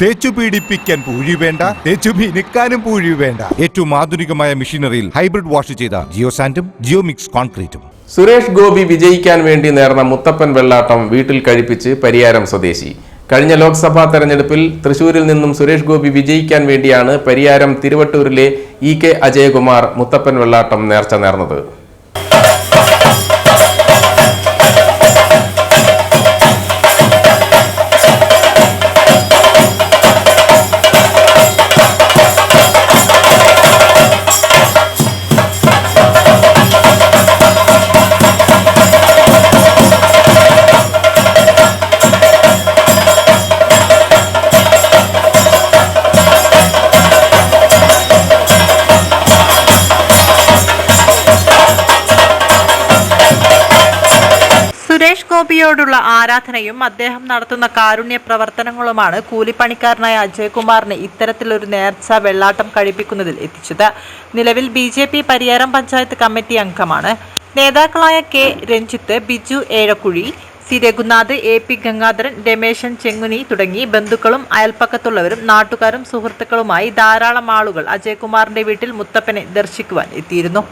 തേച്ചു പീഡിപ്പിക്കാൻ പൂഴി വേണ്ട തേച്ചു മിനുക്കാനും പൂഴി വേണ്ട. ഏറ്റവും ആധുനികമായ മെഷീനറിയിൽ ഹൈബ്രിഡ് വാഷ് ചെയ്ത ജിയോ സാൻഡും ജിയോ മിക്സ് കോൺക്രീറ്റും. സുരേഷ് ഗോപി വിജയിക്കാൻ വേണ്ടി നേർന്ന മുത്തപ്പൻ വെള്ളാട്ടം വീട്ടിൽ കഴിപ്പിച്ച് പരിയാരം സ്വദേശി. കഴിഞ്ഞ ലോക്സഭാ തെരഞ്ഞെടുപ്പിൽ തൃശൂരിൽ നിന്നും സുരേഷ് ഗോപി വിജയിക്കാൻ വേണ്ടിയാണ് പരിയാരം തിരുവട്ടൂരിലെ ഇ കെ അജയകുമാർ മുത്തപ്പൻ വെള്ളാട്ടം നേർച്ച നേർന്നത്. ഗോപിയോടുള്ള ആരാധനയും അദ്ദേഹം നടത്തുന്ന കാരുണ്യ പ്രവർത്തനങ്ങളുമാണ് കൂലിപ്പണിക്കാരനായ അജയ്കുമാറിനെ ഇത്തരത്തിലൊരു നേർച്ച വെള്ളാട്ടം കഴിപ്പിക്കുന്നതിൽ എത്തിച്ചത്. നിലവിൽ B J P Pariyaram panchayat committee അംഗമാണ്. നേതാക്കളായ K Ranjith Biju ഏഴക്കുഴി C Raghunath A P Gangadharan Rameshan Chenguni തുടങ്ങി ബന്ധുക്കളും അയൽപ്പക്കത്തുള്ളവരും നാട്ടുകാരും സുഹൃത്തുക്കളുമായി ധാരാളം ആളുകൾ അജയ്കുമാറിന്റെ വീട്ടിൽ മുത്തപ്പനെ ദർശിക്കുവാൻ എത്തിയിരുന്നു.